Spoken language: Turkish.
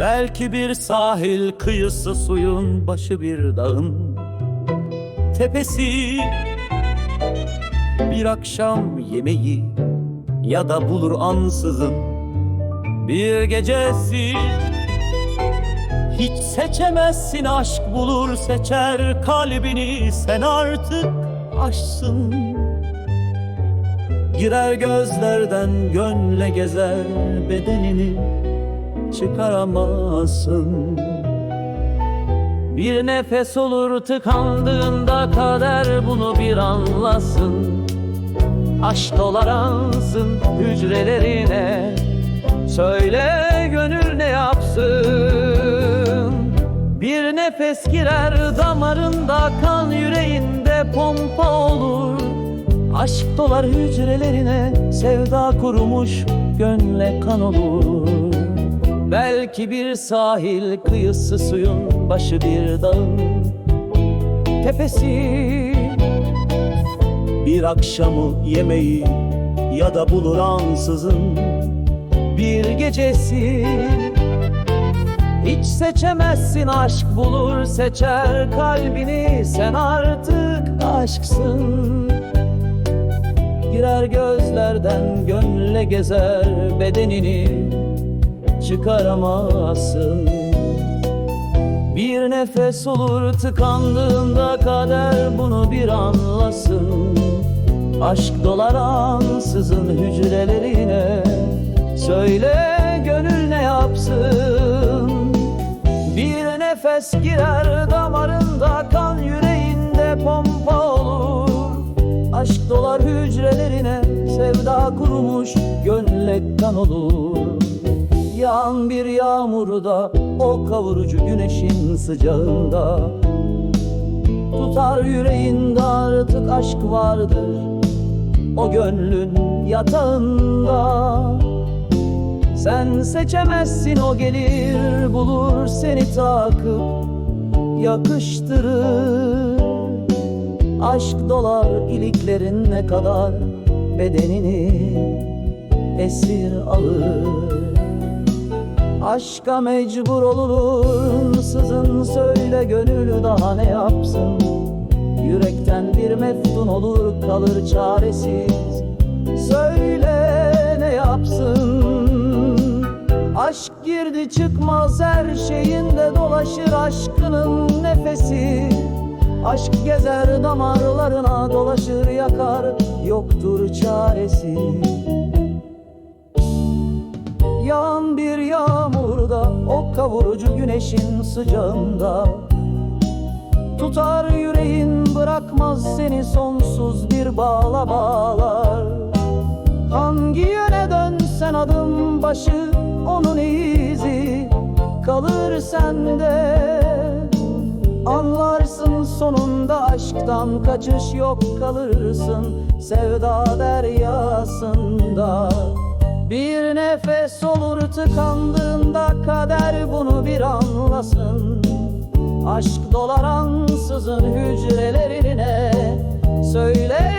Belki bir sahil kıyısı suyun başı bir dağın Tepesi. Bir akşam yemeği ya da bulur ansızın Bir gecesi. Hiç seçemezsin aşk bulur seçer kalbini sen artık aşsın Girer gözlerden gönle gezer bedenini çıkaramazsın. Bir nefes olur tıkandığında kader bunu bir anlasın. Aşk dolar ansın hücrelerine. Söyle gönül ne yapsın? Bir nefes girer damarında kan yüreğinde pompa olur. Aşk dolar hücrelerine sevda kurumuş gönle kan olur Belki bir sahil kıyısı suyun başı bir dağın tepesi. Bir akşamı yemeği ya da bulur ansızın bir gecesi. Hiç seçemezsin aşk bulur seçer kalbini. Sen artık aşksın. Girer gözlerden gönle gezer bedenini çıkaramazsın. Bir nefes olur tıkandığında kader bunu bir anlasın. Aşk dolar ansızın hücrelerine Söyle gönül ne yapsın? Bir nefes girer damarında kan yüreğinde pompa olur. Aşk dolar hücrelerine sevda kurumuş gönle kan olur Yağan bir yağmurda o kavurucu güneşin sıcağında. Tutar yüreğinde artık aşk vardır o gönlün yatağında. Sen seçemezsin o gelir bulur seni takıp yakıştırır. Aşk dolar iliklerine kadar bedenini esir alır Aşka mecbur olur sızın söyle gönül daha ne yapsın? Yürekten bir meftun olur kalır çaresiz. Söyle ne yapsın? Aşk girdi çıkmaz her şeyinde dolaşır aşkının nefesi. Aşk gezer damarlarına dolaşır yakar yoktur çaresi kavurucu güneşin sıcağında. Tutar yüreğin bırakmaz seni sonsuz bir bağla bağlar. Hangi yöne dönsen adım başı onun izi kalır sende. Anlarsın sonunda aşktan kaçış yok kalırsın sevda deryasında Bir nefes olur tıkandığında kader bunu bir anlasın. Aşk dolar ansızın hücrelerine Söyle